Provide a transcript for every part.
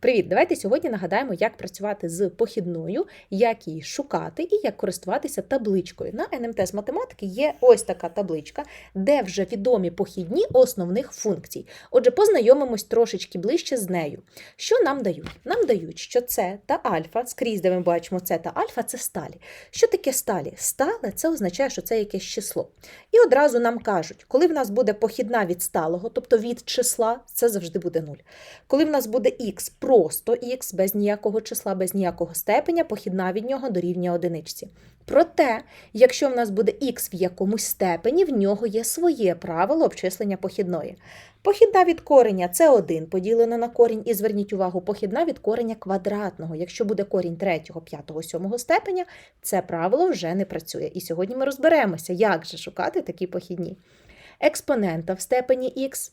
Привіт! Давайте сьогодні нагадаємо, як працювати з похідною, як її шукати і як користуватися табличкою. На НМТ з математики є ось така табличка, де вже відомі похідні основних функцій. Отже, познайомимось трошечки ближче з нею. Що нам дають? Нам дають, що це та альфа, скрізь, де ми бачимо це та альфа, це сталі. Що таке сталі? Стале це означає, що це якесь число. І одразу нам кажуть, коли в нас буде похідна від сталого, тобто від числа, це завжди буде 0. Коли в нас буде х просто х без ніякого числа, без ніякого степеня, похідна від нього дорівнює одиничці. Проте, якщо в нас буде х в якомусь степені, в нього є своє правило обчислення похідної. Похідна від кореня це 1 поділено на корінь, і зверніть увагу, похідна від кореня квадратного. Якщо буде корінь 3, 5, 7 степеня, це правило вже не працює. І сьогодні ми розберемося, як же шукати такі похідні. Експонента в степені х.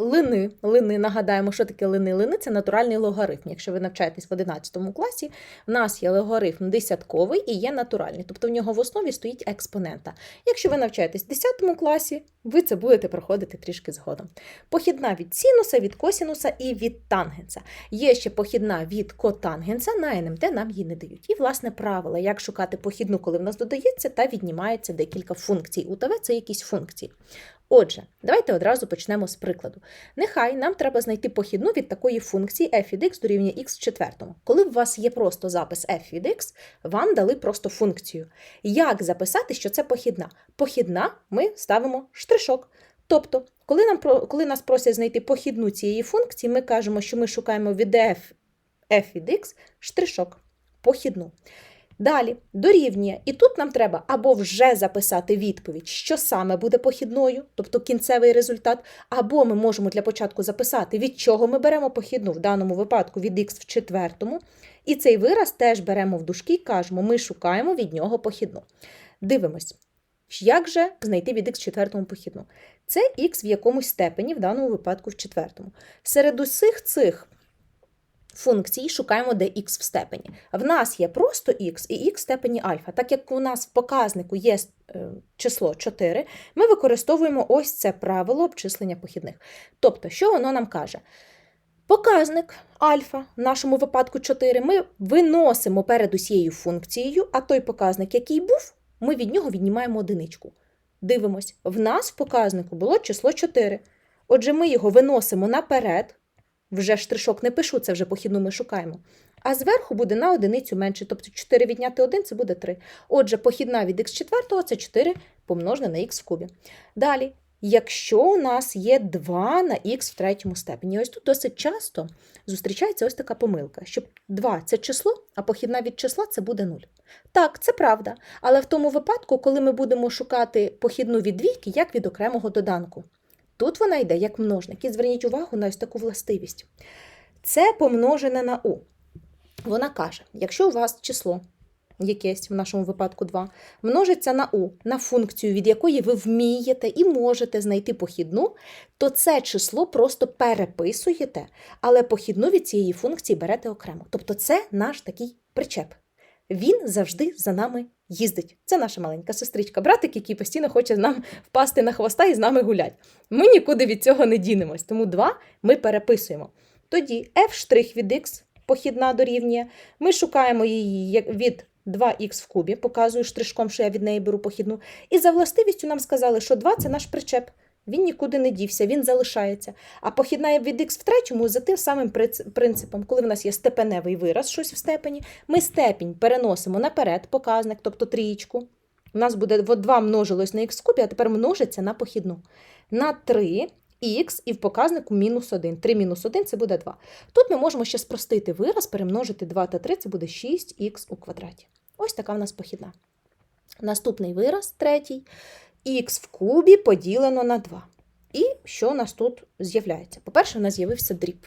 Лини, лини, нагадаємо, що таке лини. Лини це натуральний логарифм. Якщо ви навчаєтесь в 11 класі, в нас є логарифм десятковий і є натуральний, тобто в нього в основі стоїть експонента. Якщо ви навчаєтесь в 10 класі, ви це будете проходити трішки згодом. Похідна від синуса, від косінуса і від тангенса. Є ще похідна від котангенса, на НМТ нам її не дають. І, власне, правила, як шукати похідну, коли в нас додається та віднімається декілька функцій. У ТВ це якісь функції. Отже, давайте одразу почнемо з прикладу. Нехай нам треба знайти похідну від такої функції f від x дорівнює x в четвертому. Коли у вас є просто запис f від x, вам дали просто функцію. Як записати, що це похідна? Похідна ми ставимо штришок. Тобто, коли, нам, коли нас просять знайти похідну цієї функції, ми кажемо, що ми шукаємо від f, f від x штришок. Похідну. Далі дорівнює. І тут нам треба або вже записати відповідь, що саме буде похідною, тобто кінцевий результат, або ми можемо для початку записати, від чого ми беремо похідну, в даному випадку від х в четвертому. І цей вираз теж беремо в дужки і кажемо, ми шукаємо від нього похідну. Дивимось. Як же знайти від х в четвертому похідну? Це х в якомусь степені, в даному випадку в четвертому. Серед усіх цих функцій шукаємо, де х в степені. В нас є просто х і х в степені альфа. Так як у нас в показнику є число 4, ми використовуємо ось це правило обчислення похідних. Тобто, що воно нам каже? Показник альфа, в нашому випадку 4, ми виносимо перед усією функцією, а той показник, який був, ми від нього віднімаємо одиничку. Дивимось, в нас в показнику було число 4. Отже, ми його виносимо наперед, вже штришок не пишу, це вже похідну ми шукаємо. А зверху буде на одиницю менше, тобто 4 відняти 1 це буде 3. Отже, похідна від х4 це 4 помножене на х в кубі. Далі, якщо у нас є 2 на х в третьому степені, ось тут досить часто зустрічається ось така помилка, що 2 це число, а похідна від числа це буде 0. Так, це правда. Але в тому випадку, коли ми будемо шукати похідну від двійки, як від окремого доданку. Тут вона йде як множник. І зверніть увагу на ось таку властивість. Це помножене на у. Вона каже: якщо у вас число, якесь, в нашому випадку 2, множиться на у, на функцію, від якої ви вмієте і можете знайти похідну, то це число просто переписуєте, але похідну від цієї функції берете окремо. Тобто це наш такий причеп. Він завжди за нами їздить. Це наша маленька сестричка, братик, який постійно хоче нам впасти на хвоста і з нами гулять. Ми нікуди від цього не дінемось, тому 2 ми переписуємо. Тоді f' від x похідна дорівнює. Ми шукаємо її від 2х в кубі, показую штришком, що я від неї беру похідну. І за властивістю нам сказали, що 2 це наш причеп. Він нікуди не дівся, він залишається. А похідна від х в третьому за тим самим принципом, коли в нас є степеневий вираз, щось в степені, ми степінь переносимо наперед, показник, тобто трієчку. У нас буде 2 множилось на х кубі, а тепер множиться на похідну. На 3 х і в показнику мінус 1. 3 мінус 1 це буде 2. Тут ми можемо ще спростити вираз, перемножити 2 та 3, це буде 6х у квадраті. Ось така в нас похідна. Наступний вираз, третій х в кубі поділено на 2. І що у нас тут з'являється? По-перше, у нас з'явився дріб.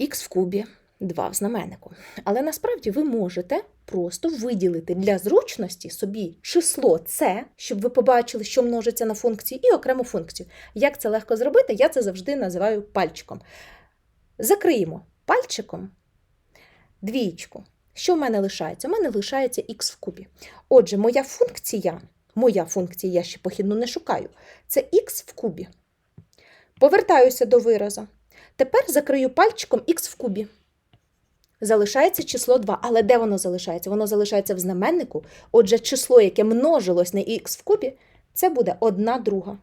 Х в кубі 2 в знаменнику. Але насправді ви можете просто виділити для зручності собі число С, щоб ви побачили, що множиться на функції, і окрему функцію. Як це легко зробити, я це завжди називаю пальчиком. Закриємо пальчиком двічку. Що в мене лишається? У мене лишається х в кубі. Отже, моя функція моя функція, я ще похідну не шукаю. Це х в кубі. Повертаюся до виразу. Тепер закрию пальчиком х в кубі. Залишається число 2. Але де воно залишається? Воно залишається в знаменнику. Отже, число, яке множилось на х в кубі, це буде 1 друга.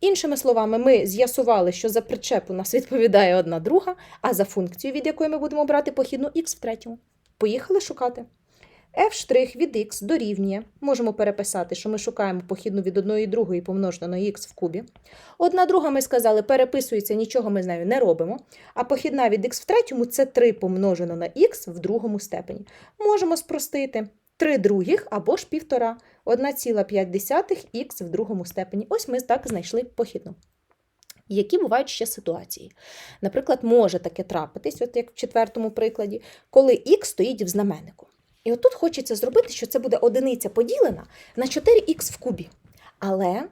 Іншими словами, ми з'ясували, що за причеп у нас відповідає 1 друга, а за функцію, від якої ми будемо брати похідну х в третьому. Поїхали шукати. F' від х дорівнює. Можемо переписати, що ми шукаємо похідну від 1 другої помножено на х в кубі. Одна друга, ми сказали, переписується, нічого ми з нею не робимо. А похідна від х в третьому це 3 помножено на х в другому степені. Можемо спростити 3 других або ж півтора. 1,5х в другому степені. Ось ми так знайшли похідну. Які бувають ще ситуації? Наприклад, може таке трапитись, от як в четвертому прикладі, коли х стоїть в знаменнику. І отут хочеться зробити, що це буде одиниця поділена на 4х в кубі. Але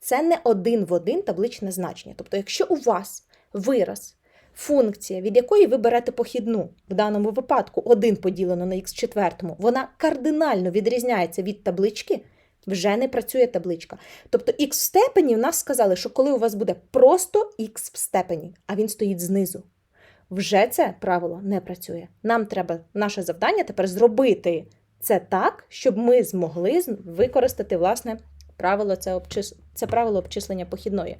це не один в один табличне значення. Тобто, якщо у вас вираз, функція, від якої ви берете похідну, в даному випадку 1 поділено на х четвертому, вона кардинально відрізняється від таблички, вже не працює табличка. Тобто х в степені в нас сказали, що коли у вас буде просто х в степені, а він стоїть знизу, вже це правило не працює. Нам треба наше завдання тепер зробити це так, щоб ми змогли використати власне правило це, обчис... це правило обчислення похідної.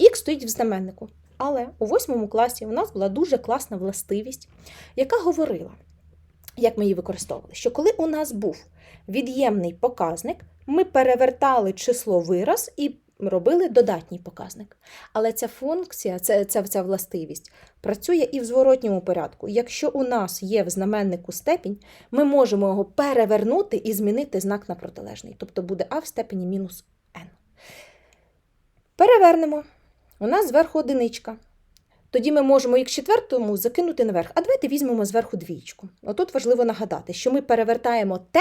Х стоїть в знаменнику. Але у восьмому класі у нас була дуже класна властивість, яка говорила, як ми її використовували, що коли у нас був від'ємний показник, ми перевертали число вираз і робили додатній показник. Але ця функція, ця, ця, ця властивість працює і в зворотньому порядку. Якщо у нас є в знаменнику степінь, ми можемо його перевернути і змінити знак на протилежний. Тобто буде а в степені мінус n. Перевернемо. У нас зверху одиничка. Тоді ми можемо їх четвертому закинути наверх. А давайте візьмемо зверху двічку. Отут важливо нагадати, що ми перевертаємо те,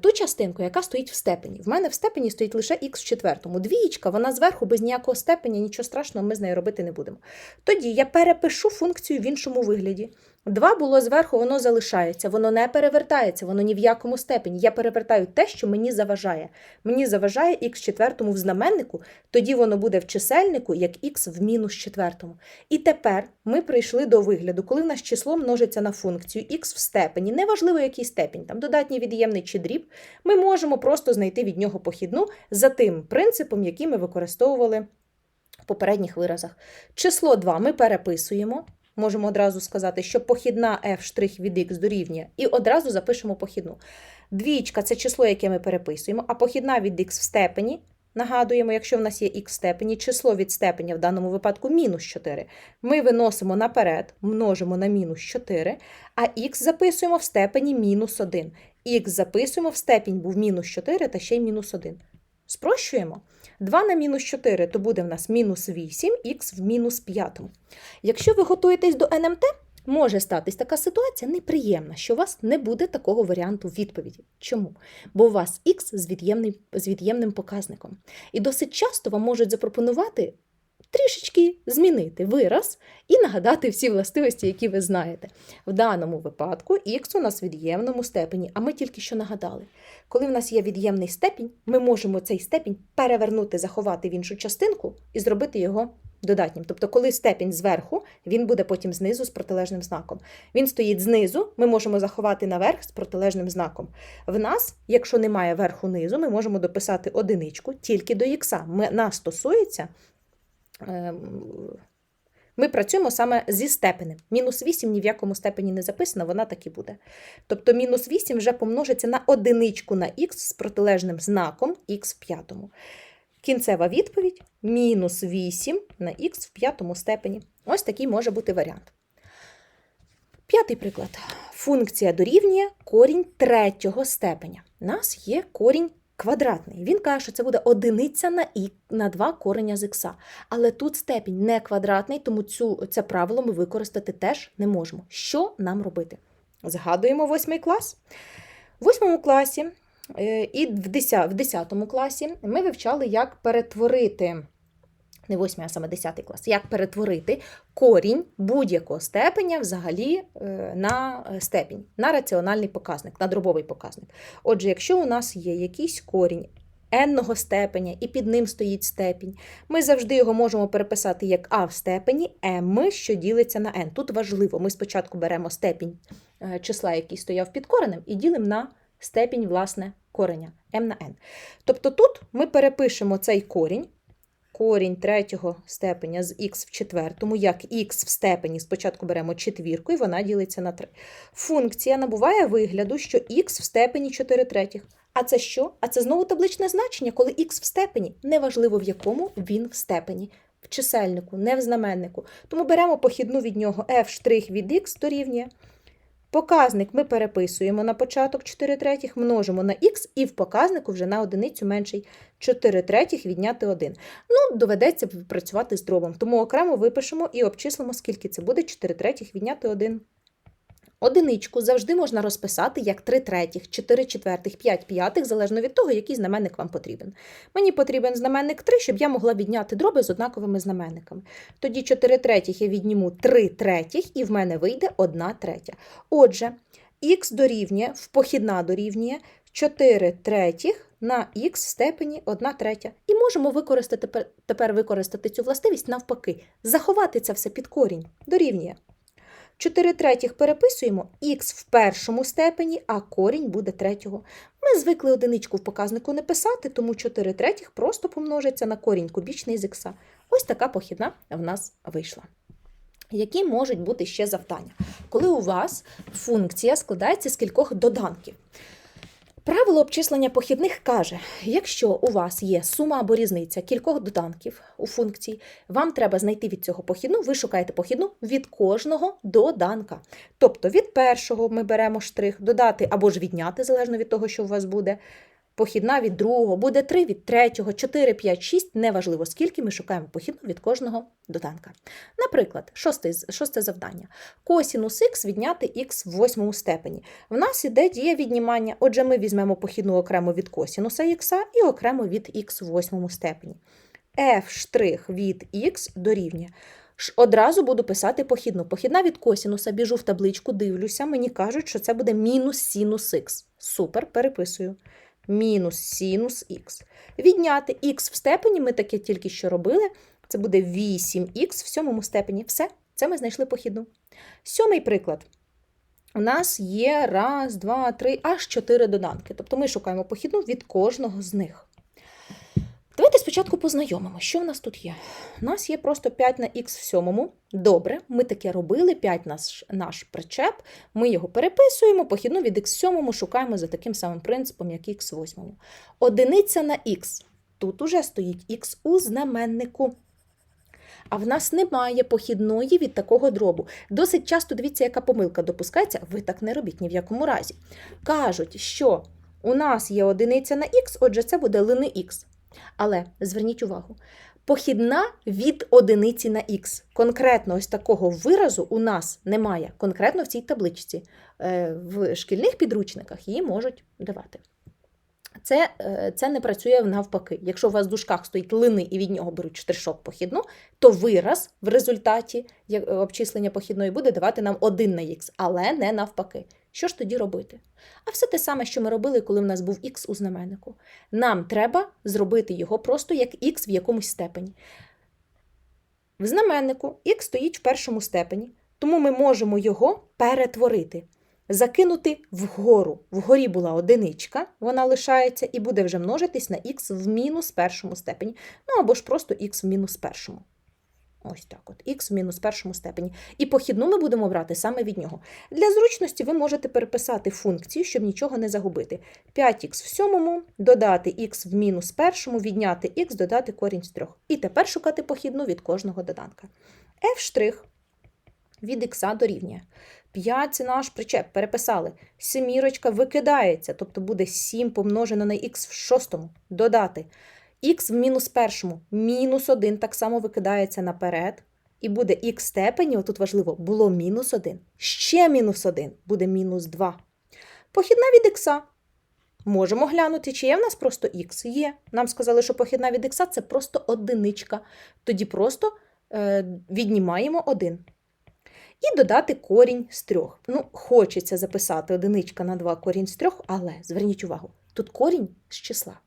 ту частинку, яка стоїть в степені. В мене в степені стоїть лише х в четвертому. Двієчка, вона зверху без ніякого степеня, нічого страшного, ми з нею робити не будемо. Тоді я перепишу функцію в іншому вигляді. 2 було зверху, воно залишається, воно не перевертається, воно ні в якому степені. Я перевертаю те, що мені заважає. Мені заважає х четвертому в знаменнику, тоді воно буде в чисельнику, як х в мінус четвертому. І тепер ми прийшли до вигляду, коли в нас число множиться на функцію х в степені, неважливо який степінь, там додатній від'ємний чи дріб, ми можемо просто знайти від нього похідну за тим принципом, який ми використовували в попередніх виразах. Число 2 ми переписуємо. Можемо одразу сказати, що похідна f' від х дорівнює, і одразу запишемо похідну. Двічка це число, яке ми переписуємо, а похідна від х в степені. Нагадуємо, якщо в нас є х степені, число від степеня в даному випадку мінус 4. Ми виносимо наперед, множимо на мінус 4, а х записуємо в степені мінус 1. Х записуємо в степінь був мінус 4 та ще й мінус 1. Спрощуємо. 2 на мінус 4, то буде в нас мінус 8, х в мінус 5. Якщо ви готуєтесь до НМТ, може статись така ситуація неприємна, що у вас не буде такого варіанту відповіді. Чому? Бо у вас х з від'ємним показником. І досить часто вам можуть запропонувати трішечки змінити вираз і нагадати всі властивості, які ви знаєте. В даному випадку х у нас в від'ємному степені, а ми тільки що нагадали. Коли в нас є від'ємний степінь, ми можемо цей степінь перевернути, заховати в іншу частинку і зробити його додатнім. Тобто, коли степінь зверху, він буде потім знизу з протилежним знаком. Він стоїть знизу, ми можемо заховати наверх з протилежним знаком. В нас, якщо немає верху низу, ми можемо дописати одиничку тільки до х. Нас стосується. Ем, Ми працюємо саме зі степенем. Мінус 8 ні в якому степені не записано, вона так і буде. Тобто мінус 8 вже помножиться на одиничку на х з протилежним знаком х в п'ятому. Кінцева відповідь мінус 8 на х в п'ятому степені. Ось такий може бути варіант. П'ятий приклад. Функція дорівнює корінь третього степеня. У нас є корінь квадратний. Він каже, що це буде одиниця на і на 2 кореня з ікса. Але тут степінь не квадратний, тому цю, це правило ми використати теж не можемо. Що нам робити? Згадуємо восьмий клас. В восьмому класі е, і в 10 класі ми вивчали, як перетворити. Не 8, а саме 10 клас, як перетворити корінь будь-якого степеня взагалі е, на степінь, на раціональний показник, на дробовий показник. Отже, якщо у нас є якийсь корінь n-ного степеня, і під ним стоїть степінь. Ми завжди його можемо переписати як а в степені m, що ділиться на n. Тут важливо, ми спочатку беремо степінь е, числа, який стояв під коренем, і ділимо на степінь, власне, кореня m на n. Тобто тут ми перепишемо цей корінь, корінь третього степеня з х в четвертому, як х в степені спочатку беремо четвірку, і вона ділиться на 3. Функція набуває вигляду, що х в степені 4 третіх. А це що? А це знову табличне значення, коли х в степені. Неважливо в якому він в степені. В чисельнику, не в знаменнику. Тому беремо похідну від нього f' від х дорівнює. Показник ми переписуємо на початок 4 третіх, множимо на х і в показнику вже на одиницю менший 4 третіх відняти 1. Ну, доведеться працювати з дробом, тому окремо випишемо і обчислимо, скільки це буде 4 третіх відняти 1. Одиничку завжди можна розписати як 3 третіх, 4 четвертих, 5 п'ятих, залежно від того, який знаменник вам потрібен. Мені потрібен знаменник 3, щоб я могла відняти дроби з однаковими знаменниками. Тоді 4 третіх я відніму 3 третіх, і в мене вийде 1 третя. Отже, х дорівнює, в похідна дорівнює 4 третіх на х степені 1 третя. І можемо використати, тепер використати цю властивість навпаки, заховати це все під корінь. Дорівнює. 4 третіх переписуємо х в першому степені, а корінь буде третього. Ми звикли одиничку в показнику не писати, тому 4 третіх просто помножиться на корінь кубічний з х. Ось така похідна в нас вийшла. Які можуть бути ще завдання? Коли у вас функція складається з кількох доданків. Правило обчислення похідних каже, якщо у вас є сума або різниця кількох доданків у функції, вам треба знайти від цього похідну, ви шукаєте похідну від кожного доданка. Тобто від першого ми беремо штрих, додати або ж відняти, залежно від того, що у вас буде. Похідна від другого, буде 3 від третього, 4, 5, 6, неважливо скільки ми шукаємо похідну від кожного доданка. Наприклад, шосте, шосте завдання. Косінус х відняти х в восьмому степені. В нас іде дія віднімання, отже, ми візьмемо похідну окремо від косінуса х і окремо від х в восьмому степені. f' від х дорівнює. Одразу буду писати похідну. Похідна від косінуса, біжу в табличку, дивлюся, мені кажуть, що це буде мінус синус х. Супер, переписую. Мінус синус х. Відняти х в степені, ми таке тільки що робили. Це буде 8х в сьомому степені. Все, це ми знайшли похідну. Сьомий приклад. У нас є раз, два, три, аж чотири доданки. Тобто ми шукаємо похідну від кожного з них. Давайте спочатку познайомимо, що в нас тут є. У нас є просто 5 на х в сьомому. Добре, ми таке робили, 5 наш, наш причеп, ми його переписуємо, похідну від х в сьомому шукаємо за таким самим принципом, як х в восьмому. Одиниця на х. Тут уже стоїть х у знаменнику. А в нас немає похідної від такого дробу. Досить часто дивіться, яка помилка допускається. Ви так не робіть ні в якому разі. Кажуть, що у нас є одиниця на х, отже, це буде лини х. Але зверніть увагу, похідна від одиниці на х. Конкретно ось такого виразу у нас немає. Конкретно в цій табличці. Е, В шкільних підручниках її можуть давати. Це, е, це не працює навпаки. Якщо у вас в дужках стоїть лини і від нього беруть штришок похідну, то вираз в результаті обчислення похідної буде давати нам 1 на х, але не навпаки. Що ж тоді робити? А все те саме, що ми робили, коли в нас був х у знаменнику. Нам треба зробити його просто як х в якомусь степені. В знаменнику х стоїть в першому степені, тому ми можемо його перетворити, закинути вгору. Вгорі була одиничка, вона лишається і буде вже множитись на х в мінус першому степені. Ну або ж просто х в мінус першому. Ось так от, х в мінус першому степені. І похідну ми будемо брати саме від нього. Для зручності ви можете переписати функцію, щоб нічого не загубити. 5х в сьомому, додати х в мінус першому, відняти х, додати корінь з трьох. І тепер шукати похідну від кожного доданка. f' від х дорівнює. 5 це наш причеп, переписали. Семірочка викидається, тобто буде 7 помножено на х в шостому. Додати. Х в мінус першому, мінус 1 так само викидається наперед. І буде х степені, отут важливо, було мінус 1. Ще мінус 1, буде мінус 2. Похідна від х. Можемо глянути, чи є в нас просто х. Є. Нам сказали, що похідна від х це просто одиничка. Тоді просто е, віднімаємо 1. І додати корінь з трьох. Ну, хочеться записати одиничка на 2 корінь з трьох, але зверніть увагу, тут корінь з числа.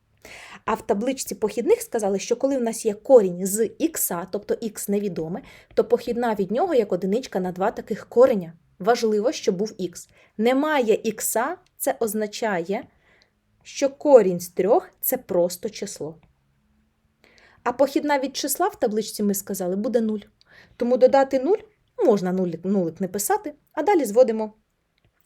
А в табличці похідних сказали, що коли в нас є корінь з х, тобто х невідоме, то похідна від нього як одиничка на два таких кореня. Важливо, щоб був х. Немає х, це означає, що корінь з трьох це просто число. А похідна від числа в табличці ми сказали буде 0. Тому додати 0 можна нулик не писати, а далі зводимо,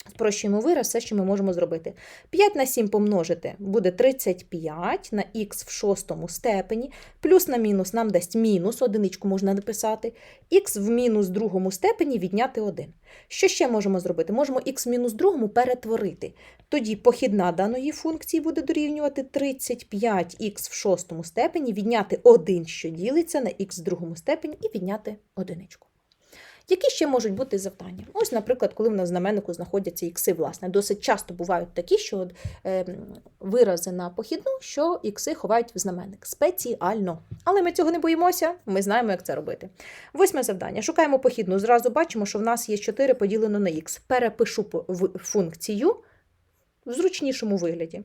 спрощуємо вираз, все, що ми можемо зробити. 5 на 7 помножити буде 35 на х в шостому степені, плюс на мінус нам дасть мінус, одиничку можна написати, х в мінус другому степені відняти 1. Що ще можемо зробити? Можемо х в мінус другому перетворити. Тоді похідна даної функції буде дорівнювати 35х в шостому степені, відняти 1, що ділиться на х в другому степені, і відняти одиничку. Які ще можуть бути завдання? Ось, наприклад, коли в нас в знаменнику знаходяться ікси, власне, досить часто бувають такі, що е, вирази на похідну, що ікси ховають в знаменник спеціально. Але ми цього не боїмося, ми знаємо, як це робити. Восьме завдання. Шукаємо похідну. Зразу бачимо, що в нас є 4 поділено на х. Перепишу в функцію в зручнішому вигляді.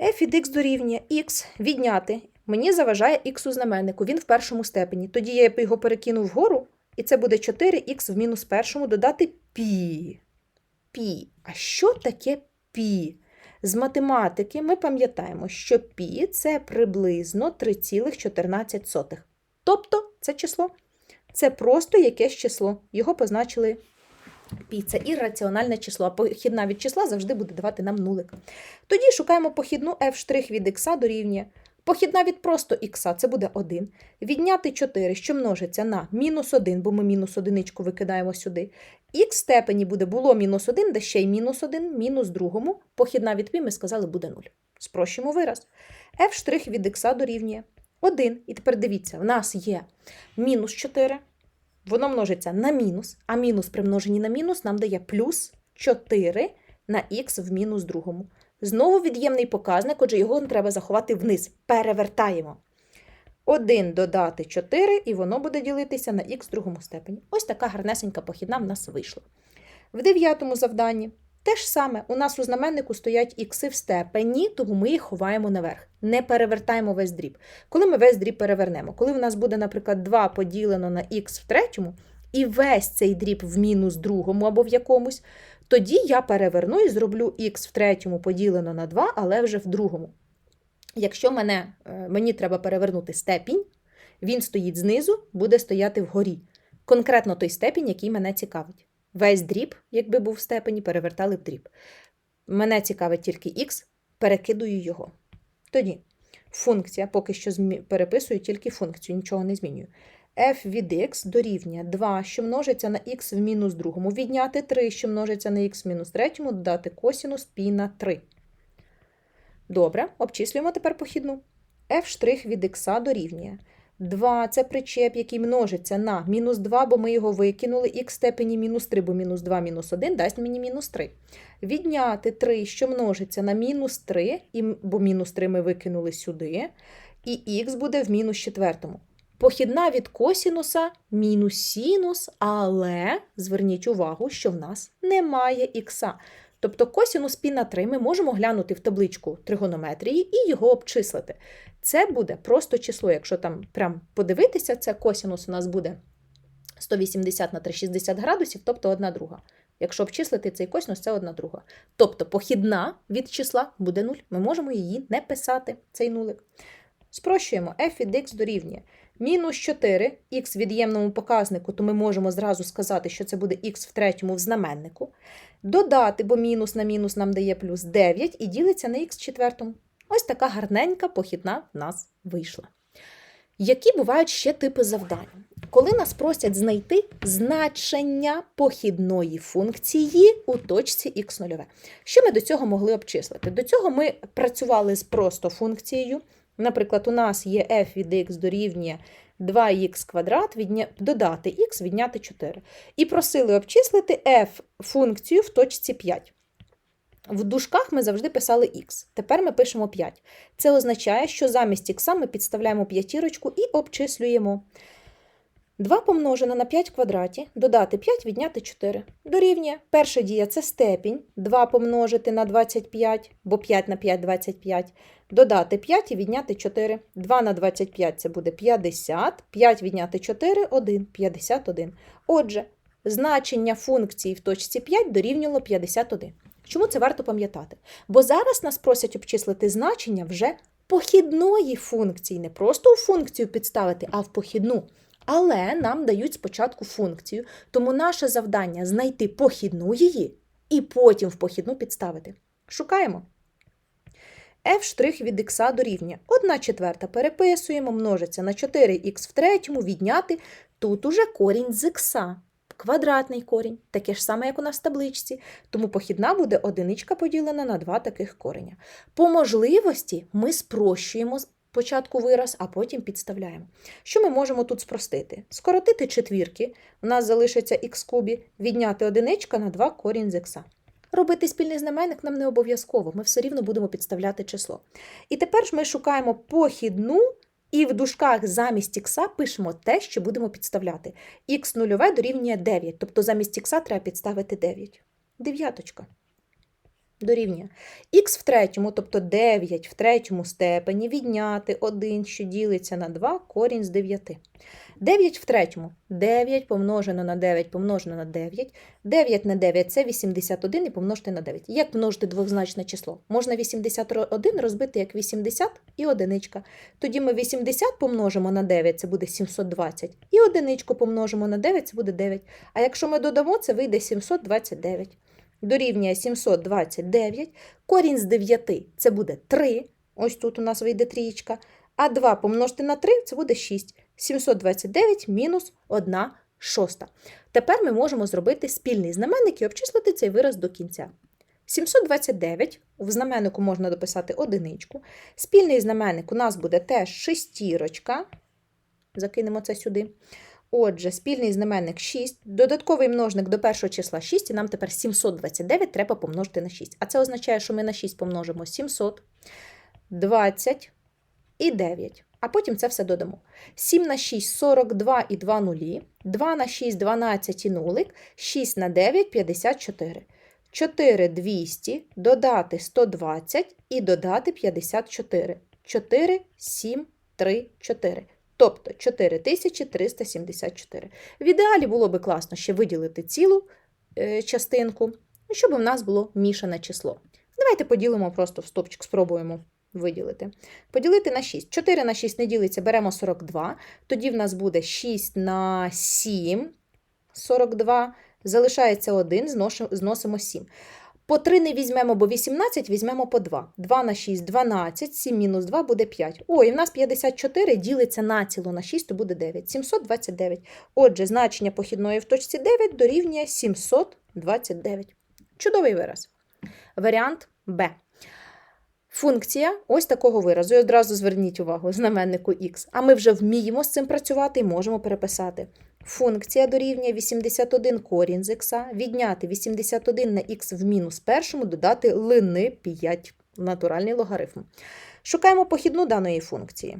f від x дорівнює x відняти. Мені заважає х у знаменнику, він в першому степені. Тоді я його перекину вгору, і це буде 4х в мінус першому додати пі. Пі. А що таке пі? З математики ми пам'ятаємо, що пі це приблизно 3,14. Тобто це число. Це просто якесь число. Його позначили пі. Це ірраціональне число, а похідна від числа завжди буде давати нам нулик. Тоді шукаємо похідну f' від х дорівнює. Похідна від просто х це буде 1. Відняти 4, що множиться на мінус 1, бо ми мінус одиничку викидаємо сюди. Х степені буде було мінус 1, де ще й мінус 1, мінус другому. Похідна від пі ми сказали буде 0. Спрощимо вираз. f' від х дорівнює 1. І тепер дивіться, в нас є мінус 4. Воно множиться на мінус, а мінус при множенні на мінус нам дає плюс 4 на х в мінус другому. Знову від'ємний показник, отже, його треба заховати вниз. Перевертаємо. 1 додати 4, і воно буде ділитися на х в другому степені. Ось така гарнесенька похідна в нас вийшла. В дев'ятому завданні те ж саме, у нас у знаменнику стоять ікси в степені, тому ми їх ховаємо наверх. Не перевертаємо весь дріб. Коли ми весь дріб перевернемо, коли в нас буде, наприклад, 2 поділено на х в третьому, і весь цей дріб в мінус другому або в якомусь, тоді я переверну і зроблю х в третьому поділено на 2, але вже в другому. Якщо мене, е, мені треба перевернути степінь, він стоїть знизу, буде стояти вгорі. Конкретно той степінь, який мене цікавить. Весь дріб, якби був в степені, перевертали в дріб. Мене цікавить тільки х, перекидую його. Тоді функція, поки що переписую тільки функцію, нічого не змінюю f від x дорівнює 2, що множиться на х в мінус другому, відняти 3, що множиться на х в мінус третьому, додати косінус π на 3. Добре, обчислюємо тепер похідну. f' від х дорівнює 2 це причеп, який множиться на мінус 2, бо ми його викинули, х степені мінус 3, бо мінус 2 мінус 1 дасть мені мінус 3. Відняти 3, що множиться на мінус 3, бо мінус 3 ми викинули сюди, і х буде в мінус четвертому. Похідна від косінуса мінус синус, але зверніть увагу, що в нас немає ікса. Тобто косінус пі на 3 ми можемо глянути в табличку тригонометрії і його обчислити. Це буде просто число, якщо там прям подивитися, це косінус у нас буде 180 на 360 градусів, тобто 1 друга. Якщо обчислити цей косінус, це 1 друга. Тобто похідна від числа буде 0. Ми можемо її не писати, цей нулик. Спрощуємо f від x дорівнює мінус 4 х від'ємному показнику, то ми можемо зразу сказати, що це буде х в третьому в знаменнику. Додати, бо мінус на мінус нам дає плюс 9 і ділиться на х в четвертому. Ось така гарненька похідна в нас вийшла. Які бувають ще типи завдань? Коли нас просять знайти значення похідної функції у точці х0. Що ми до цього могли обчислити? До цього ми працювали з просто функцією. Наприклад, у нас є f від x дорівнює 2х квадрат, відня... додати х, відняти 4. І просили обчислити f функцію в точці 5. В дужках ми завжди писали х. Тепер ми пишемо 5. Це означає, що замість х ми підставляємо п'ятірочку і обчислюємо. 2 помножено на 5 в квадраті, додати 5, відняти 4. Дорівнює. Перша дія це степінь. 2 помножити на 25, бо 5 на 5 – 25. Додати 5 і відняти 4. 2 на 25 це буде 50. 5 відняти 4 – 1. 51. Отже, значення функції в точці 5 дорівнювало 51. Чому це варто пам'ятати? Бо зараз нас просять обчислити значення вже похідної функції. Не просто у функцію підставити, а в похідну. Але нам дають спочатку функцію, тому наше завдання знайти похідну її і потім в похідну підставити. Шукаємо. f' від х дорівнює 1 четверта переписуємо, множиться на 4х в третьому, відняти. Тут уже корінь з х. Квадратний корінь, таке ж саме, як у нас в табличці. Тому похідна буде одиничка поділена на два таких кореня. По можливості ми спрощуємо спочатку вираз, а потім підставляємо. Що ми можемо тут спростити? Скоротити четвірки, у нас залишиться х кубі, відняти одиничка на 2 корінь з х. Робити спільний знаменник нам не обов'язково, ми все рівно будемо підставляти число. І тепер ж ми шукаємо похідну і в дужках замість х пишемо те, що будемо підставляти. х нульове дорівнює 9, тобто замість х треба підставити 9. Дев'яточка. Дорівнює. х в третьому, тобто 9 в третьому степені відняти 1, що ділиться на 2, корінь з 9. 9 в третьому. 9 помножено на 9 помножено на 9. 9 на 9 це 81 і помножити на 9. Як множити двозначне число? Можна 81 розбити як 80 і одиничка. Тоді ми 80 помножимо на 9, це буде 720. І одиничку помножимо на 9, це буде 9. А якщо ми додамо, це вийде 729. Дорівнює 729. Корінь з 9 це буде 3. Ось тут у нас вийде трієчка. А 2 помножити на 3 це буде 6. 729 мінус 1 шоста. Тепер ми можемо зробити спільний знаменник і обчислити цей вираз до кінця. 729, в знаменнику можна дописати одиничку. Спільний знаменник у нас буде теж шестірочка. Закинемо це сюди. Отже, спільний знаменник 6, додатковий множник до першого числа 6, і нам тепер 729 треба помножити на 6. А це означає, що ми на 6 помножимо 700, 20 і 9. А потім це все додамо. 7 на 6 42 і 2 нулі. 2 на 6 12 і нулик. 6 на 9 54. 4 200, додати 120 і додати 54. 4, 7, 3, 4. Тобто 4374. В ідеалі було би класно ще виділити цілу е, частинку, щоб у нас було мішане число. Давайте поділимо просто в стопчик, спробуємо виділити. Поділити на 6. 4 на 6 не ділиться, беремо 42. Тоді в нас буде 6 на 7, 42. Залишається 1, зносимо 7. По 3 не візьмемо, бо 18 візьмемо по 2. 2 на 6 – 12, 7 мінус 2 буде 5. О, і в нас 54 ділиться націло на 6, то буде 9. 729. Отже, значення похідної в точці 9 дорівнює 729. Чудовий вираз. Варіант Б. Функція ось такого виразу. І одразу зверніть увагу, знаменнику х. А ми вже вміємо з цим працювати і можемо переписати. Функція дорівнює 81 корінь з х, відняти 81 на х в мінус першому, додати лини 5 натуральний логарифм. Шукаємо похідну даної функції.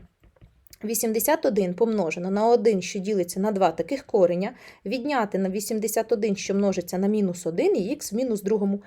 81 помножено на 1, що ділиться на 2 таких кореня, відняти на 81, що множиться на мінус 1 і х в мінус другому.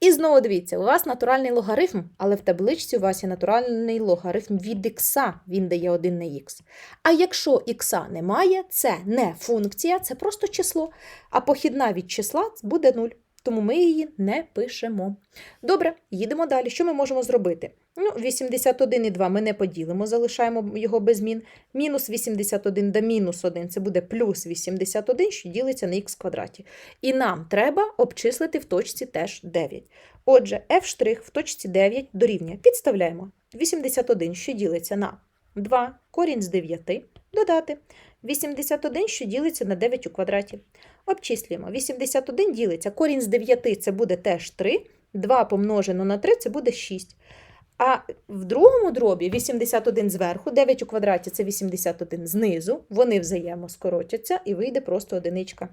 І знову дивіться, у вас натуральний логарифм, але в табличці у вас є натуральний логарифм від х, він дає 1 на х. А якщо х немає, це не функція, це просто число. А похідна від числа буде 0. Тому ми її не пишемо. Добре, їдемо далі. Що ми можемо зробити? Ну, 81,2 ми не поділимо, залишаємо його без змін. Мінус 81 до мінус 1 це буде плюс 81, що ділиться на х квадраті. І нам треба обчислити в точці теж 9. Отже, f' в точці 9 дорівнює. Підставляємо 81, що ділиться на 2, корінь з 9, додати. 81, що ділиться на 9 у квадраті. Обчислюємо. 81 ділиться. Корінь з 9 це буде теж 3. 2 помножено на 3 це буде 6. А в другому дробі 81 зверху, 9 у квадраті це 81 знизу. Вони взаємоскоротяться і вийде просто одиничка.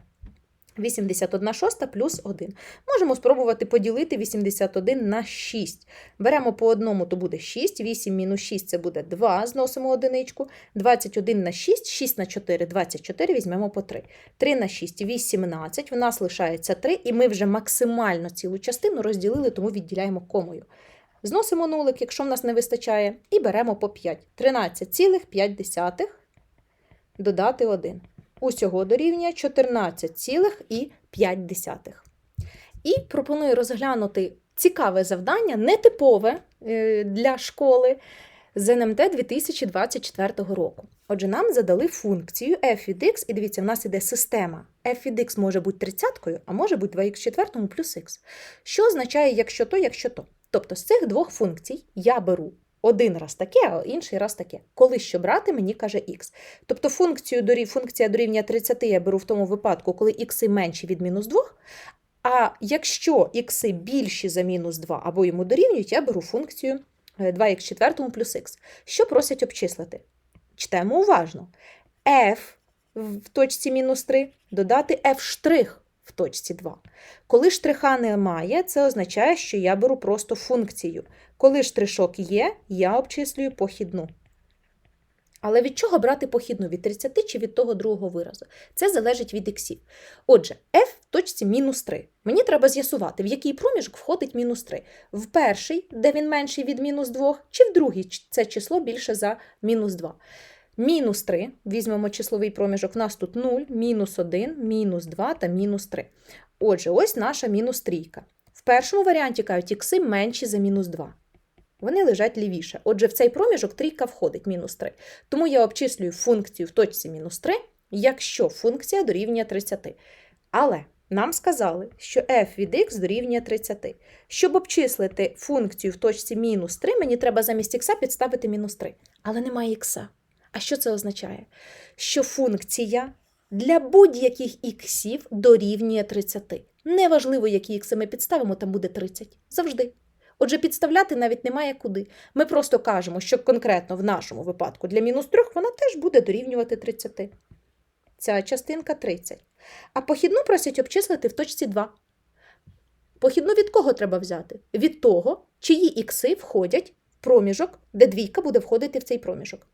81 шоста плюс 1. Можемо спробувати поділити 81 на 6. Беремо по одному, то буде 6. 8 мінус 6 це буде 2, зносимо одиничку. 21 на 6, 6 на 4, 24, візьмемо по 3. 3 на 6, 18, в нас лишається 3, і ми вже максимально цілу частину розділили, тому відділяємо комою. Зносимо нулик, якщо в нас не вистачає, і беремо по 5. 13,5 додати 1 усього дорівнює 14,5. І пропоную розглянути цікаве завдання, нетипове е, для школи з НМТ 2024 року. Отже, нам задали функцію f від x, і дивіться, в нас іде система. f від x може бути 30, а може бути 2х четвертому плюс х. Що означає, якщо то, якщо то. Тобто з цих двох функцій я беру один раз таке, а інший раз таке. Коли що брати, мені каже х. Тобто функцію дорів, функція дорівнює 30 я беру в тому випадку, коли х менші від мінус 2. А якщо х більші за мінус 2 або йому дорівнюють, я беру функцію 2х четвертому плюс х. Що просять обчислити? Чтемо уважно. f в точці мінус 3 додати f штрих в точці 2. Коли штриха немає, це означає, що я беру просто функцію. Коли штришок є, я обчислюю похідну. Але від чого брати похідну? Від 30 чи від того другого виразу? Це залежить від іксів. Отже, f в точці мінус 3. Мені треба з'ясувати, в який проміжок входить мінус 3. В перший, де він менший від мінус 2, чи в другий це число більше за мінус 2. Мінус 3, візьмемо числовий проміжок, у нас тут 0, мінус 1, мінус 2 та мінус 3. Отже, ось наша мінус трійка. В першому варіанті кажуть, ікси менші за мінус 2. Вони лежать лівіше. Отже, в цей проміжок трійка входить мінус 3. Тому я обчислюю функцію в точці мінус 3, якщо функція дорівнює 30. Але нам сказали, що f від x дорівнює 30. Щоб обчислити функцію в точці мінус 3, мені треба замість х підставити мінус 3. Але немає х. А що це означає? Що функція для будь-яких іксів дорівнює 30. Неважливо, які ікси ми підставимо, там буде 30. Завжди. Отже, підставляти навіть немає куди. Ми просто кажемо, що конкретно в нашому випадку для мінус 3 вона теж буде дорівнювати 30. Ця частинка 30. А похідну просять обчислити в точці 2. Похідну від кого треба взяти? Від того, чиї ікси входять в проміжок, де двійка буде входити в цей проміжок.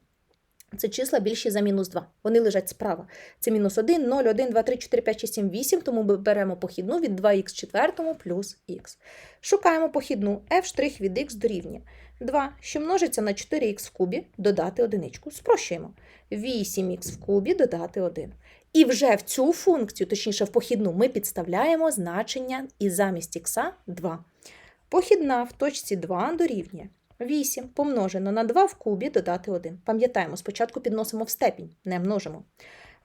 Це числа більші за мінус 2. Вони лежать справа. Це мінус 1, 0, 1, 2, 3, 4, 5, 6, 7, 8, тому ми беремо похідну від 2х четвертому плюс х. Шукаємо похідну f' від х дорівнює 2, що множиться на 4х в кубі, додати одиничку. Спрощуємо. 8х в кубі додати 1. І вже в цю функцію, точніше в похідну, ми підставляємо значення і замість х 2. Похідна в точці 2 дорівнює 8 помножено на 2 в кубі додати 1. Пам'ятаємо, спочатку підносимо в степінь, не множимо.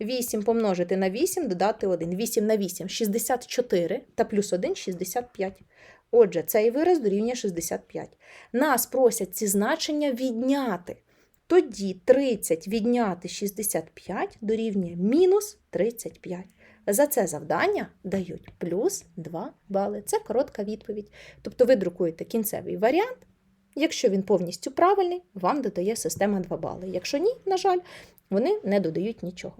8 помножити на 8 додати 1. 8 на 8 64 та плюс 1 65. Отже, цей вираз дорівнює 65. Нас просять ці значення відняти. Тоді 30 відняти 65 дорівнює мінус 35. За це завдання дають плюс 2 бали. Це коротка відповідь. Тобто ви друкуєте кінцевий варіант. Якщо він повністю правильний, вам додає система 2 бали. Якщо ні, на жаль, вони не додають нічого.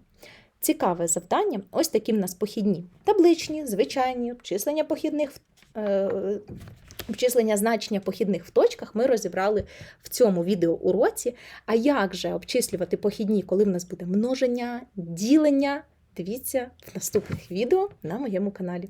Цікаве завдання ось такі в нас похідні. Табличні, звичайні, обчислення похідних, е, обчислення значення похідних в точках ми розібрали в цьому відеоуроці. А як же обчислювати похідні, коли в нас буде множення, ділення? Дивіться в наступних відео на моєму каналі.